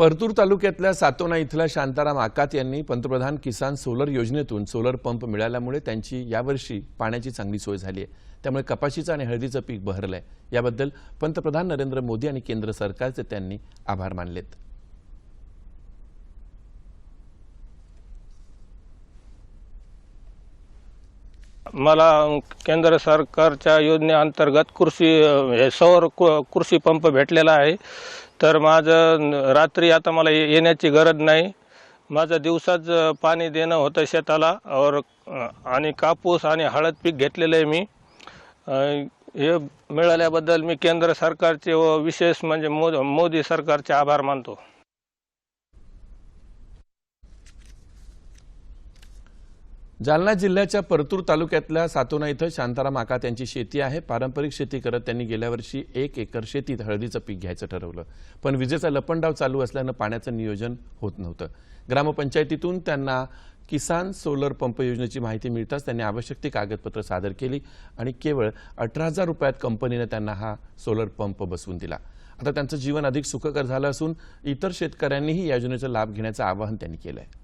परतूर तालुक्यातल्या सातोना इथल्या शांताराम आकात यांनी पंतप्रधान किसान सोलर योजनेतून सोलर पंप मिळाल्यामुळे त्यांची यावर्षी पाण्याची चांगली सोय झाली आहे. त्यामुळे कपाशीचं आणि हळदीचं पीक बहरलंय. याबद्दल पंतप्रधान नरेंद्र मोदी आणि केंद्र सरकारचे त्यांनी आभार मानलेत. मला केंद्र सरकारच्या योजनेअंतर्गत कृषी हे सौर कृषी पंप भेटलेला आहे. तर माझं रात्री आता मला ये- येण्याची गरज नाही. माझं दिवसाच पाणी देणं होतं शेताला और आणि कापूस आणि हळद पीक घेतलेलं आहे मी. हे मिळाल्याबद्दल मी केंद्र सरकारचे व विशेष म्हणजे मोदी सरकारचे आभार मानतो. जालना जिल्ह्याच्या परतूर तालुक्यातल्या सातोना इथं शांताराम आकात यांची शेती आहे. पारंपरिक शेती करत त्यांनी गेल्या वर्षी एक एकर शेतीत हळदीचं पीक घ्यायचं ठरवलं. पण विजेचा लपंडाव चालू असल्यानं पाण्याचं नियोजन होत नव्हतं. ग्रामपंचायतीतून त्यांना किसान सोलर पंप योजनेची माहिती मिळताच त्यांनी आवश्यक ती कागदपत्र सादर केली आणि केवळ अठरा हजार रुपयात कंपनीनं त्यांना हा सोलर पंप बसवून दिला. आता त्यांचं जीवन अधिक सुखकर झालं असून इतर शेतकऱ्यांनीही या योजनेचा लाभ घेण्याचं आवाहन त्यांनी केलं आहे